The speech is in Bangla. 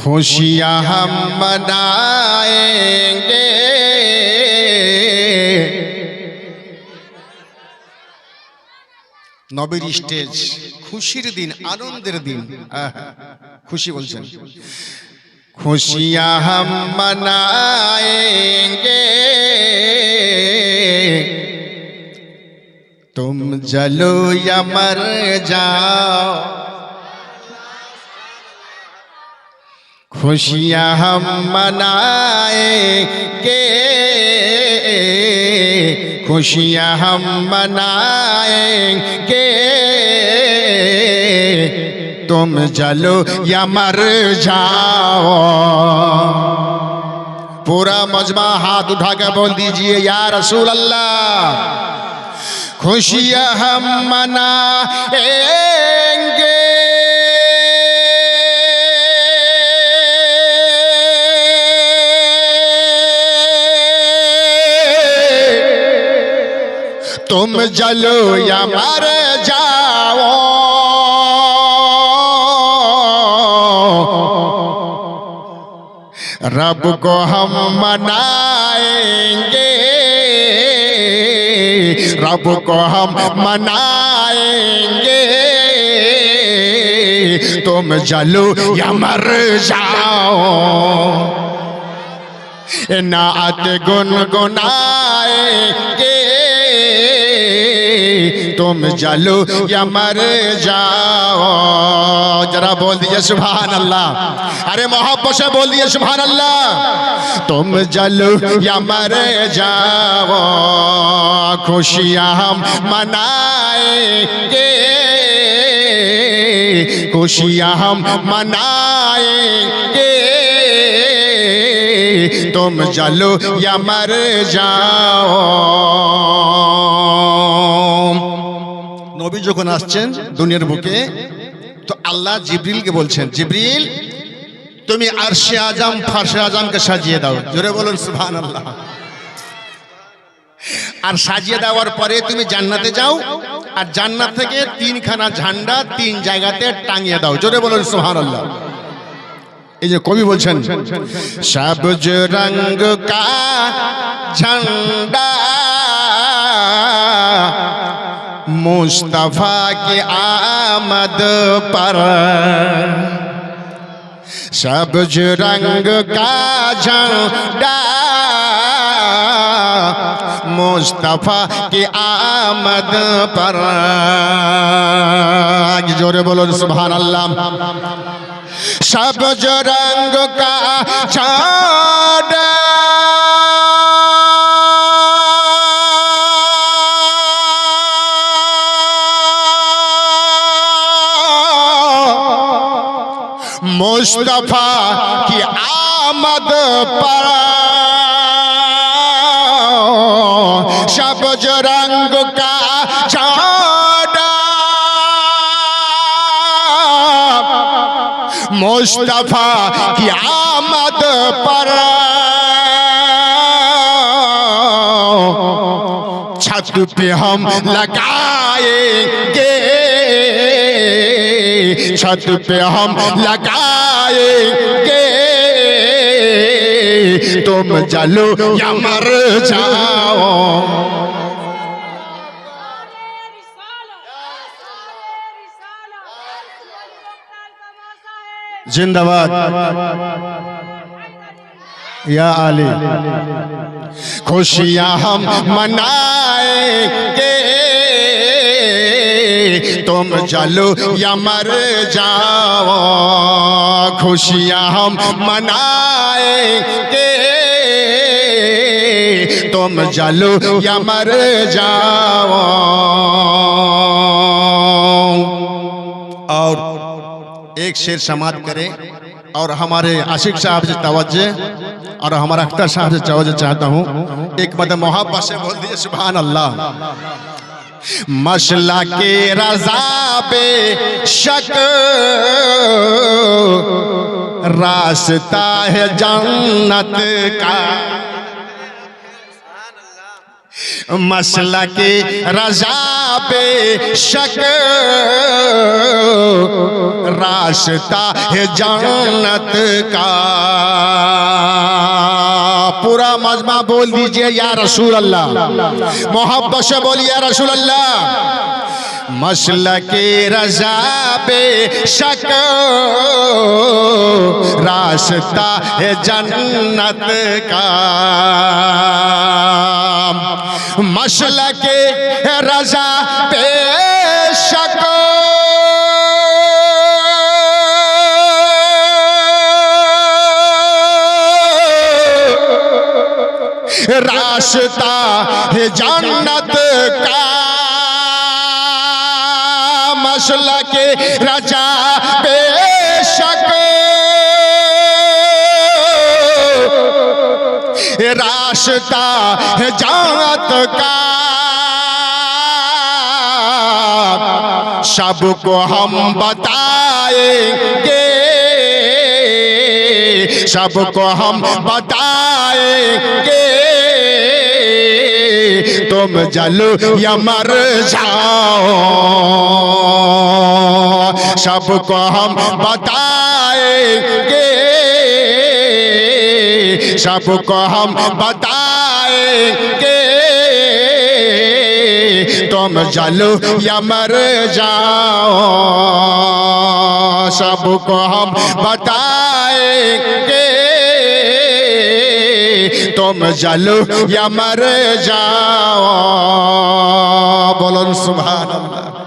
खुशियाँ हम मनाएंगे নবীর স্টেজ খুশির দিন আনন্দের দিন আহ, খুশি বলছেন खुशियाँ हम मनाएंगे तुम जलो या خوشیاں ہم منائیں گے۔ خوشیاں ہم منائیں گے۔ تم جلو یا مر جاؤ۔ پورا مجمع ہاتھ اٹھا کر بول دیجیے، یا رسول اللہ۔ خوشیاں ہم منائیں تم جلو یا مر جاؤ۔ رب کو ہم منائیں گے۔ رب کو ہم منائیں گے۔ تم جلو یا مر جاؤ۔ نعت گنگنائیں گے۔ تم جلو یا مر جاؤ۔ جرا بول دیجیے سبحان اللہ ارے محبت سے بول دیجیے سبحان اللہ تم جلو یا مر جاؤ۔ خوشیاں ہم منائیں گے۔ خوشیاں ہم منائیں گے۔ تم جلو یا مر جاؤ۔ নবী যখন আসছেন দুনিয়ার বুকে, তো আল্লাহ জিবরিলকে বলছেন, জিবরিল, তুমি আরশে আজম, ফারশে আজমকে সাজিয়ে দাও। জোরে বলুন সুবহান আল্লাহ আর সাজিয়ে দেওয়ার পরে তুমি জান্নাতে যাও, আর জান্নাত থেকে তিনখানা ঝান্ডা তিন জায়গাতে টাঙিয়ে দাও। জোরে বলুন সুবহান আল্লাহ এই যে কবি বলছেন, সবজ রঙ্গ কা ঝন্ডা মুস্তফা की आमद पर सब्ज रंग का झंडा मुस्तफा की आमद पर जोरे बोलो सुभान अल्लाह सब्ज रंग का झंडा मुस्तफा की आमद पर सब्ज रंग का झंडा मुस्तफा की आमद पर छत पे हम लगाएंगे چھت پہ ہم لگائیں گے۔ تم جلو یا مر جاؤ۔ زندہ باد۔ یا علی، خوشیاں ہم منائیں گے۔ तुम जलो या मर जाओ खुशियाँ हम मनाएंगे तुम जलो या मर जाओ और एक शेर समाप्त करें और हमारे आशिक साहब से तवज्जे और हमारा अख्तर साहब से तवज्जो चाहता हूँ एक मतलब मोहब्बत से बोल दीजिए सुभान अल्लाह مسئلہ کے رضا پہ شک راستہ ہے جنت کا۔ مسلہ کی رضا پہ شک راستہ ہے جنت کا۔ पूरा मजमा बोल दीजिए या रसूल अल्लाह मोहब्बत से बोलिए या रसूल अल्लाह मसल के रजा पे शक रास्ता है जन्नत का मसल के रजा पे रास्ता है जन्नत का मसला के रजा बेशक रास्ता है जन्नत का सबको हम बताएंगे सबको हम बताएंगे तुम जलो या मर जाओ सबको हम बताएंगे सबको हम बताएंगे तुम जलो या मर जाओ सबको हम बताएंगे तुम जलो या मर जाओ बोलो सुभान अल्लाह